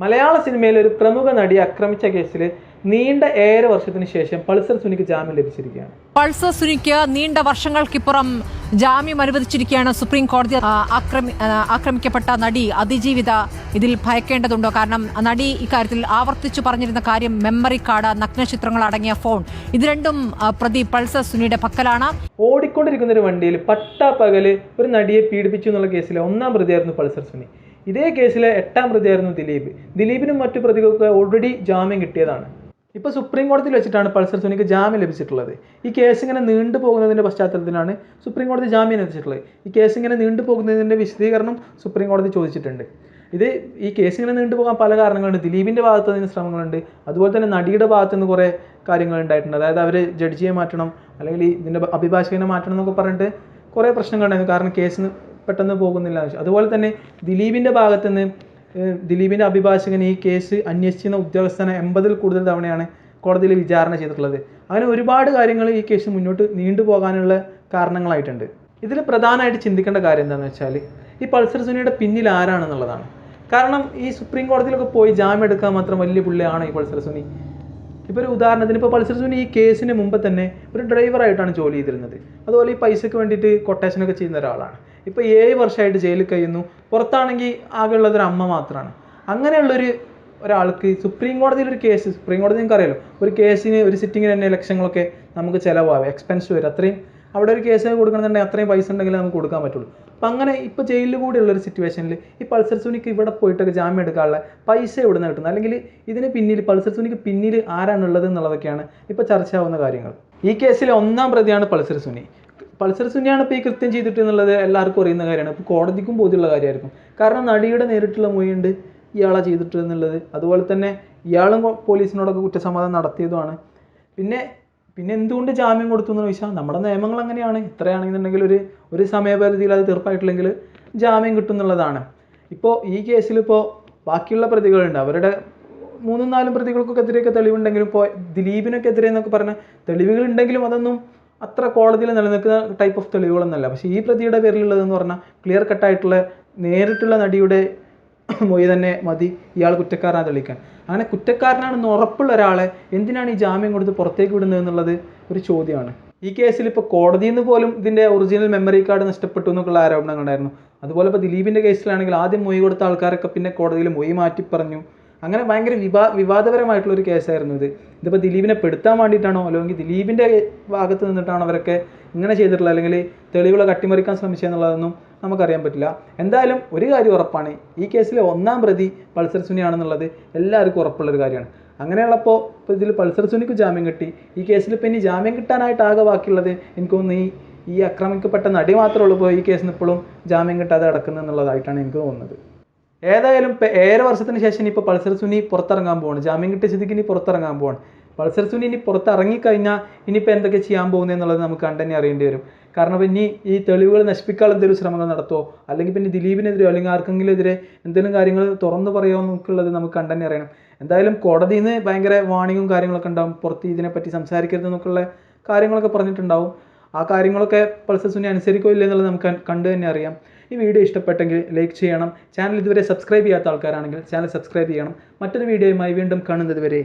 മലയാള സിനിമയിൽ ഒരു പ്രമുഖ നടിയെ ആക്രമിച്ച കേസിൽ നീണ്ട ഏഴര വർഷത്തിന് ശേഷം പൾസർ സുനിക്ക് ജാമ്യം ലഭിച്ചിരിക്കുകയാണ്. പൾസർ സുനിക്ക് നീണ്ട വർഷങ്ങൾക്കിപ്പുറം ജാമ്യം അനുവദിച്ചിരിക്കുകയാണ് സുപ്രീം കോടതി ആക്രമി ആക്രമിക്കപ്പെട്ട നടി അതിജീവിത ഇതിൽ ഭയക്കേണ്ടതുണ്ടോ? കാരണം നടി ഇക്കാര്യത്തിൽ ആവർത്തിച്ചു പറഞ്ഞിരുന്ന കാര്യം മെമ്മറി കാർഡ് നഗ്നചിത്രങ്ങൾ അടങ്ങിയ ഫോൺ ഇത് രണ്ടും പ്രതി പൾസർ സുനിയുടെ പക്കലാണ്. ഓടിക്കൊണ്ടിരിക്കുന്ന ഒരു വണ്ടിയിൽ പട്ടാപ്പകൽ ഒരു നടിയെ പീഡിപ്പിച്ചു എന്നുള്ള കേസിലെ ഒന്നാം പ്രതിയായിരുന്നു പൾസർ സുനി. ഇതേ കേസിലെ എട്ടാം പ്രതിയായിരുന്നു ദിലീപ്. ദിലീപിനും മറ്റു പ്രതികൾക്ക് ഓൾറെഡി ജാമ്യം കിട്ടിയതാണ്. ഇപ്പോൾ സുപ്രീം കോടതിയിൽ വെച്ചിട്ടാണ് പൾസർ സുനിക്ക് ജാമ്യം ലഭിച്ചിട്ടുള്ളത്. ഈ കേസ് ഇങ്ങനെ നീണ്ടു പോകുന്നതിന്റെ പശ്ചാത്തലത്തിലാണ് സുപ്രീം കോടതി ജാമ്യം ലഭിച്ചിട്ടുള്ളത്. ഈ കേസ് ഇങ്ങനെ നീണ്ടു പോകുന്നതിന്റെ വിശദീകരണം സുപ്രീം കോടതി ചോദിച്ചിട്ടുണ്ട്. ഇത് ഈ കേസ് ഇങ്ങനെ നീണ്ടുപോകാൻ പല കാരണങ്ങളുണ്ട്. ദിലീപിന്റെ ഭാഗത്ത് നിന്ന് ശ്രമങ്ങളുണ്ട്. അതുപോലെ തന്നെ നടിയുടെ ഭാഗത്ത് നിന്ന് കുറേ കാര്യങ്ങൾ ഉണ്ടായിട്ടുണ്ട്. അതായത് അവർ ജഡ്ജിയെ മാറ്റണം അല്ലെങ്കിൽ ഇതിന്റെ അഭിഭാഷകനെ മാറ്റണം എന്നൊക്കെ പറഞ്ഞിട്ട് കുറേ പ്രശ്നങ്ങളുണ്ടായിരുന്നു കാരണം കേസിന് പെട്ടെന്ന് പോകുന്നില്ല. അതുപോലെ തന്നെ ദിലീപിന്റെ ഭാഗത്ത് നിന്ന് ദിലീപിന്റെ അഭിഭാഷകൻ ഈ കേസ് അന്വേഷിച്ചിരുന്ന ഉദ്യോഗസ്ഥനെ എൺപതിൽ കൂടുതൽ തവണയാണ് കോടതിയിൽ വിചാരണ ചെയ്തിട്ടുള്ളത്. അങ്ങനെ ഒരുപാട് കാര്യങ്ങൾ ഈ കേസ് മുന്നോട്ട് നീണ്ടുപോകാനുള്ള കാരണങ്ങളായിട്ടുണ്ട്. ഇതിൽ പ്രധാനമായിട്ട് ചിന്തിക്കേണ്ട കാര്യം എന്താണെന്ന് വെച്ചാൽ ഈ പൾസർ സുനിയുടെ പിന്നിൽ ആരാണെന്നുള്ളതാണ്. കാരണം ഈ സുപ്രീം കോടതിയിലൊക്കെ പോയി ജാമ്യം എടുക്കാൻ മാത്രം വലിയ പുള്ളിയാണ് ഈ പൾസർ സുനി? ഇപ്പോൾ ഒരു ഉദാഹരണത്തിന് ഇപ്പോൾ പൾസർ സുനി ഈ കേസിന് മുമ്പ് തന്നെ ഒരു ഡ്രൈവറായിട്ടാണ് ജോലി ചെയ്തിരുന്നത്. അതുപോലെ ഈ പൈസയ്ക്ക് വേണ്ടിയിട്ട് കൊട്ടേഷനൊക്കെ ചെയ്യുന്ന ഒരാളാണ്. ഇപ്പോൾ ഏഴ് വർഷമായിട്ട് ജയിലിൽ കഴിയുന്നു. പുറത്താണെങ്കിൽ ആകെയുള്ളത് ഒരു അമ്മ മാത്രമാണ് അങ്ങനെയുള്ളൊരു ഒരാൾക്ക് സുപ്രീം കോടതിയിൽ ഒരു കേസ് സുപ്രീം കോടതി നിങ്ങൾക്ക് അറിയാലോ ഒരു കേസിന് ഒരു സിറ്റിങ്ങിന് തന്നെ ലക്ഷങ്ങളൊക്കെ നമുക്ക് ചിലവാകും എക്സ്പെൻസ് വരും. അത്രയും അവിടെ ഒരു കേസ് കൊടുക്കണമെന്നുണ്ടെങ്കിൽ അത്രയും പൈസ ഉണ്ടെങ്കിൽ നമുക്ക് കൊടുക്കാൻ പറ്റുള്ളൂ. അപ്പം അങ്ങനെ ഇപ്പോൾ ജയിലിൽ കൂടിയുള്ള ഒരു സിറ്റുവേഷനിൽ ഈ പൾസർ സുനിക്ക് ഇവിടെ പോയിട്ടൊക്കെ ജാമ്യം എടുക്കാനുള്ള പൈസ എവിടെ നിന്ന് കിട്ടുന്നത്? അല്ലെങ്കിൽ ഇതിന് പിന്നിൽ പൾസർ സുനിക്ക് പിന്നിൽ ആരാണുള്ളത് എന്നുള്ളതൊക്കെയാണ് ഇപ്പോൾ ചർച്ചയാവുന്ന കാര്യങ്ങൾ. ഈ കേസിലെ ഒന്നാം പ്രതിയാണ് പൾസർ സുനി. പൾസർ സുനിയാണ് ഇപ്പോൾ ഈ കൃത്യം ചെയ്തിട്ട് എന്നുള്ളത് എല്ലാവർക്കും അറിയുന്ന കാര്യമാണ്. ഇപ്പോൾ കോടതിക്കും ബോധ്യമുള്ള കാര്യമായിരിക്കും. കാരണം നടിയുടെ നേരിട്ടുള്ള മൊഴിയുണ്ട് ഇയാളാ ചെയ്തിട്ട് എന്നുള്ളത്. അതുപോലെ തന്നെ ഇയാളും പോലീസിനോടൊക്കെ കുറ്റസമ്മതം നടത്തിയതുമാണ്. പിന്നെ പിന്നെ എന്തുകൊണ്ട് ജാമ്യം കൊടുത്തു എന്ന് ചോദിച്ചാൽ നമ്മുടെ നിയമങ്ങൾ അങ്ങനെയാണ്. ഇത്രയാണെന്നുണ്ടെങ്കിൽ ഒരു ഒരു സമയപരിധിയിൽ അത് തീർപ്പായിട്ടില്ലെങ്കിൽ ജാമ്യം കിട്ടും എന്നുള്ളതാണ്. ഇപ്പോൾ ഈ കേസിൽ ഇപ്പോൾ ബാക്കിയുള്ള പ്രതികളുണ്ട്. അവരുടെ മൂന്നും നാലും പ്രതികൾക്കൊക്കെ എതിരെയൊക്കെ തെളിവുണ്ടെങ്കിലും ഇപ്പോൾ ദിലീപിനൊക്കെ എതിരെ എന്നൊക്കെ പറഞ്ഞ തെളിവുകളുണ്ടെങ്കിലും അതൊന്നും അത്ര കോടതിയിൽ നിലനിൽക്കുന്ന ടൈപ്പ് ഓഫ് തെളിവുകളൊന്നുമല്ല. പക്ഷേ ഈ പ്രതിയുടെ പേരിലുള്ളതെന്ന് പറഞ്ഞാൽ ക്ലിയർ കട്ടായിട്ടുള്ള നേരിട്ടുള്ള നടിയുടെ മൊഴി തന്നെ മതി. ഇയാൾ കുറ്റക്കാരനാണ് തെളിയിക്കാൻ. അങ്ങനെ കുറ്റക്കാരനാണെന്ന് ഉറപ്പുള്ള ഒരാളെ എന്തിനാണ് ഈ ജാമ്യം കൊടുത്ത് പുറത്തേക്ക് വിടുന്നത് എന്നുള്ളത് ഒരു ചോദ്യമാണ്. ഈ കേസിൽ ഇപ്പോൾ കോടതിയിൽ നിന്ന് പോലും ഇതിന്റെ ഒറിജിനൽ മെമ്മറി കാർഡ് നഷ്ടപ്പെട്ടു എന്നൊക്കെയുള്ള ആരോപണങ്ങളുണ്ടായിരുന്നു. അതുപോലെ ഇപ്പോൾ ദിലീപിന്റെ കേസിലാണെങ്കിൽ ആദ്യം മൊഴി കൊടുത്ത ആൾക്കാരൊക്കെ പിന്നെ കോടതിയിൽ മൊഴി മാറ്റി പറഞ്ഞു. അങ്ങനെ ഭയങ്കര വിവാ വിവാദപരമായിട്ടുള്ള ഒരു കേസായിരുന്നു ഇത്. ഇതിപ്പോൾ ദിലീപിനെ പെടുത്താൻ വേണ്ടിയിട്ടാണോ അല്ലെങ്കിൽ ദിലീപിന്റെ ഭാഗത്ത് നിന്നിട്ടാണോ അവരൊക്കെ ഇങ്ങനെ ചെയ്തിട്ടുള്ളത്? അല്ലെങ്കിൽ തെളിവുകളെ കട്ടിമറിക്കാൻ ശ്രമിച്ചതെന്നുള്ളതൊന്നും നമുക്കറിയാൻ പറ്റില്ല. എന്തായാലും ഒരു കാര്യം ഉറപ്പാണ്. ഈ കേസിലെ ഒന്നാം പ്രതി പൾസർ സുനിയാണെന്നുള്ളത് എല്ലാവർക്കും ഉറപ്പുള്ളൊരു കാര്യമാണ്. അങ്ങനെയുള്ളപ്പോൾ ഇപ്പോൾ ഇതിൽ പൾസർ സുനിക്ക് ജാമ്യം കിട്ടി. ഈ കേസിൽ ഇപ്പോൾ ഇനി ജാമ്യം കിട്ടാനായിട്ട് ആകെ ബാക്കിയുള്ളത് എനിക്ക് തോന്നുന്നു ഈ ഈ ആക്രമിക്കപ്പെട്ട നടി മാത്രമേ ഉള്ളൂ ഇപ്പോൾ ഈ കേസിന് ഇപ്പോഴും ജാമ്യം കിട്ടാതെ കിടക്കുന്നത് എന്നുള്ളതായിട്ടാണ് എനിക്ക് തോന്നുന്നത്. ഏതായാലും ഏഴര വർഷത്തിന് ശേഷം ഇപ്പോൾ പൾസർ സുനി പുറത്തിറങ്ങാൻ പോവാണ്. ജാമ്യം കിട്ടിയ സ്ഥിതിക്ക് ഇനി പുറത്തിറങ്ങാൻ പോവാണ്. പൾസർ സുനി ഇനി പുറത്തിറങ്ങിക്കഴിഞ്ഞാൽ ഇനിയിപ്പോൾ എന്തൊക്കെ ചെയ്യാൻ പോകുന്നത് എന്നുള്ളത് നമുക്ക് കണ്ടന്നെ അറിയേണ്ടി വരും. കാരണം ഇനി ഈ തെളിവുകൾ നശിപ്പിക്കാൻ എന്തെങ്കിലും ശ്രമങ്ങൾ നടത്തുമോ അല്ലെങ്കിൽ പിന്നെ ദിലീപിനെതിരെയോ അല്ലെങ്കിൽ ആർക്കെങ്കിലും എതിരെ എന്തെങ്കിലും കാര്യങ്ങൾ തുറന്നു പറയുമോ എന്നൊക്കെയുള്ളത് നമുക്ക് കണ്ടന്നെ അറിയണം. എന്തായാലും കോടതിയിൽ നിന്ന് ഭയങ്കര വാണിങ്ങും കാര്യങ്ങളൊക്കെ ഉണ്ടാവും. പുറത്ത് ഇതിനെപ്പറ്റി സംസാരിക്കരുത് എന്നൊക്കെയുള്ള കാര്യങ്ങളൊക്കെ പറഞ്ഞിട്ടുണ്ടാവും. ആ കാര്യങ്ങളൊക്കെ പൾസർ സുനി അനുസരിക്കോ ഇല്ല എന്നുള്ളത് നമുക്ക് കണ്ടു തന്നെ അറിയാം. ഈ വീഡിയോ ഇഷ്ടപ്പെട്ടെങ്കിൽ ലൈക്ക് ചെയ്യണം. ചാനൽ ഇതുവരെ സബ്സ്ക്രൈബ് ചെയ്യാത്ത ആൾക്കാരാണെങ്കിൽ ചാനൽ സബ്സ്ക്രൈബ് ചെയ്യണം. മറ്റൊരു വീഡിയോയുമായി വീണ്ടും കാണുന്നത് വരെ